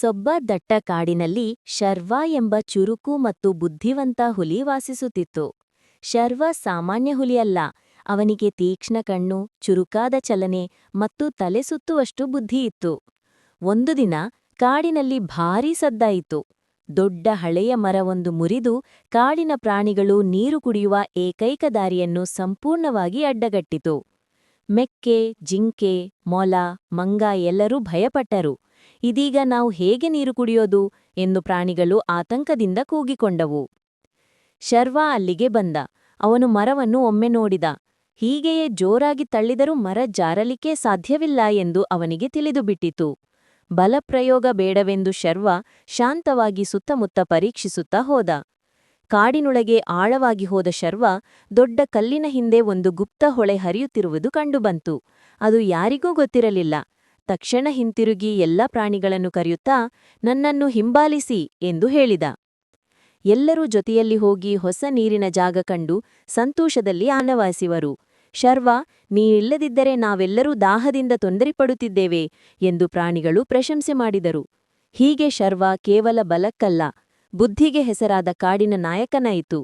ಸೊಬ್ಬ ದಟ್ಟ ಕಾಡಿನಲ್ಲಿ ಶರ್ವ ಎಂಬ ಚುರುಕು ಮತ್ತು ಬುದ್ಧಿವಂತ ಹುಲಿ ವಾಸಿಸುತ್ತಿತ್ತು. ಶರ್ವ ಸಾಮಾನ್ಯ ಹುಲಿಯಲ್ಲ. ಅವನಿಗೆ ತೀಕ್ಷ್ಣ ಕಣ್ಣು, ಚುರುಕಾದ ಚಲನೆ ಮತ್ತು ತಲೆ ಸುತ್ತುವಷ್ಟು ಬುದ್ಧಿಯಿತ್ತು ಒಂದು ದಿನ ಕಾಡಿನಲ್ಲಿ ಭಾರೀ ಸದ್ದಾಯಿತು ದೊಡ್ಡ ಹಳೆಯ ಮರವೊಂದು ಮುರಿದು ಕಾಡಿನ ಪ್ರಾಣಿಗಳು ನೀರು ಕುಡಿಯುವ ಏಕೈಕ ದಾರಿಯನ್ನು ಸಂಪೂರ್ಣವಾಗಿ ಅಡ್ಡಗಟ್ಟಿತು. ಮೆಕ್ಕೆ, ಜಿಂಕೆ, ಮೊಲ, ಮಂಗ ಎಲ್ಲರೂ ಭಯಪಟ್ಟರು. ಇದೀಗ ನಾವು ಹೇಗೆ ನೀರು ಕುಡಿಯೋದು ಎಂದು ಪ್ರಾಣಿಗಳು ಆತಂಕದಿಂದ ಕೂಗಿಕೊಂಡವು. ಶರ್ವ ಅಲ್ಲಿಗೆ ಬಂದ. ಅವನು ಮರವನ್ನು ಒಮ್ಮೆ ನೋಡಿದ. ಹೀಗೆಯೇ ಜೋರಾಗಿ ತಳ್ಳಿದರೂ ಮರ ಜಾರಲಿಕ್ಕೆ ಸಾಧ್ಯವಿಲ್ಲ ಎಂದು ಅವನಿಗೆ ತಿಳಿದುಬಿಟ್ಟಿತು. ಬಲಪ್ರಯೋಗ ಬೇಡವೆಂದು ಶರ್ವ ಶಾಂತವಾಗಿ ಸುತ್ತಮುತ್ತ ಪರೀಕ್ಷಿಸುತ್ತಾ ಹೋದ. ಕಾಡಿನೊಳಗೆ ಆಳವಾಗಿ ಹೋದ ಶರ್ವ ದೊಡ್ಡ ಕಲ್ಲಿನ ಹಿಂದೆ ಒಂದು ಗುಪ್ತ ಹೊಳೆ ಹರಿಯುತ್ತಿರುವುದು ಕಂಡುಬಂತು. ಅದು ಯಾರಿಗೂ ಗೊತ್ತಿರಲಿಲ್ಲ. ತಕ್ಷಣ ಹಿಂತಿರುಗಿ ಎಲ್ಲ ಪ್ರಾಣಿಗಳನ್ನು ಕರೆಯುತ್ತಾ, ನನ್ನನ್ನು ಹಿಂಬಾಲಿಸಿ ಎಂದು ಹೇಳಿದ. ಎಲ್ಲರೂ ಜೊತೆಯಲ್ಲಿ ಹೋಗಿ ಹೊಸ ನೀರಿನ ಜಾಗ ಕಂಡು ಸಂತೋಷದಲ್ಲಿ ಆನವಾಸಿವರು. ಶರ್ವ ನೀನಿಲ್ಲದಿದ್ದರೆ ನಾವೆಲ್ಲರೂ ದಾಹದಿಂದ ತೊಂದರೆಪಡುತ್ತಿದ್ದೇವೆ ಎಂದು ಪ್ರಾಣಿಗಳು ಪ್ರಶಂಸೆ ಮಾಡಿದರು. ಹೀಗೆ ಶರ್ವ ಕೇವಲ ಬಲಕ್ಕಲ್ಲ, ಬುದ್ಧಿಗೆ ಹೆಸರಾದ ಕಾಡಿನ ನಾಯಕನಾಯಿತು.